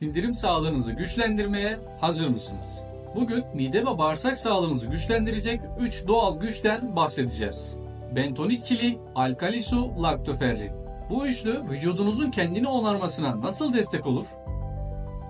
sindirim sağlığınızı güçlendirmeye hazır mısınız? Bugün mide ve bağırsak sağlığınızı güçlendirecek 3 doğal güçten bahsedeceğiz. Bentonit kili, alkali su, laktoferrin. Bu üçlü vücudunuzun kendini onarmasına nasıl destek olur?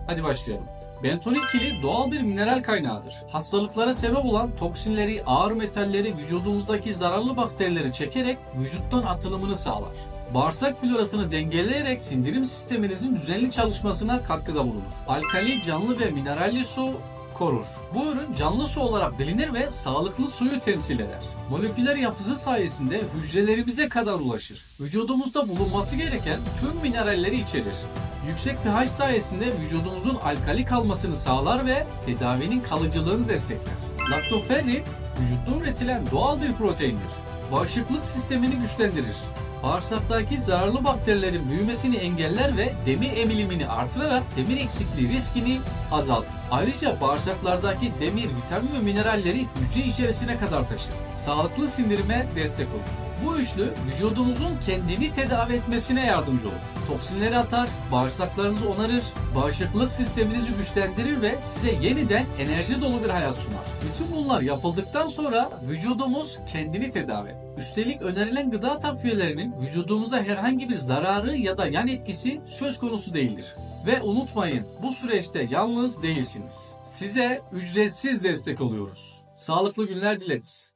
Hadi başlayalım. Bentonit kili doğal bir mineral kaynağıdır. Hastalıklara sebep olan toksinleri, ağır metalleri, vücudumuzdaki zararlı bakterileri çekerek vücuttan atılımını sağlar. Bağırsak florasını dengeleyerek sindirim sisteminizin düzenli çalışmasına katkıda bulunur. Alkali, canlı ve mineralli su korur. Bu ürün canlı su olarak bilinir ve sağlıklı suyu temsil eder. Moleküler yapısı sayesinde hücrelerimize kadar ulaşır. Vücudumuzda bulunması gereken tüm mineralleri içerir. Yüksek pH sayesinde vücudumuzun alkali kalmasını sağlar ve tedavinin kalıcılığını destekler. Laktoferrin, vücutta üretilen doğal bir proteindir. Bağışıklık sistemini güçlendirir. Bağırsaktaki zararlı bakterilerin büyümesini engeller ve demir emilimini artırarak demir eksikliği riskini azaltır. Ayrıca bağırsaklardaki demir, vitamin ve mineralleri hücre içerisine kadar taşır. Sağlıklı sindirime destek olur. Bu üçlü vücudunuzun kendini tedavi etmesine yardımcı olur. Toksinleri atar, bağırsaklarınızı onarır, bağışıklık sisteminizi güçlendirir ve size yeniden enerji dolu bir hayat sunar. Bütün bunlar yapıldıktan sonra vücudumuz kendini tedavi eder. Üstelik önerilen gıda takviyelerinin vücudumuza herhangi bir zararı ya da yan etkisi söz konusu değildir. Ve unutmayın bu süreçte yalnız değilsiniz. Size ücretsiz destek oluyoruz. Sağlıklı günler dileriz.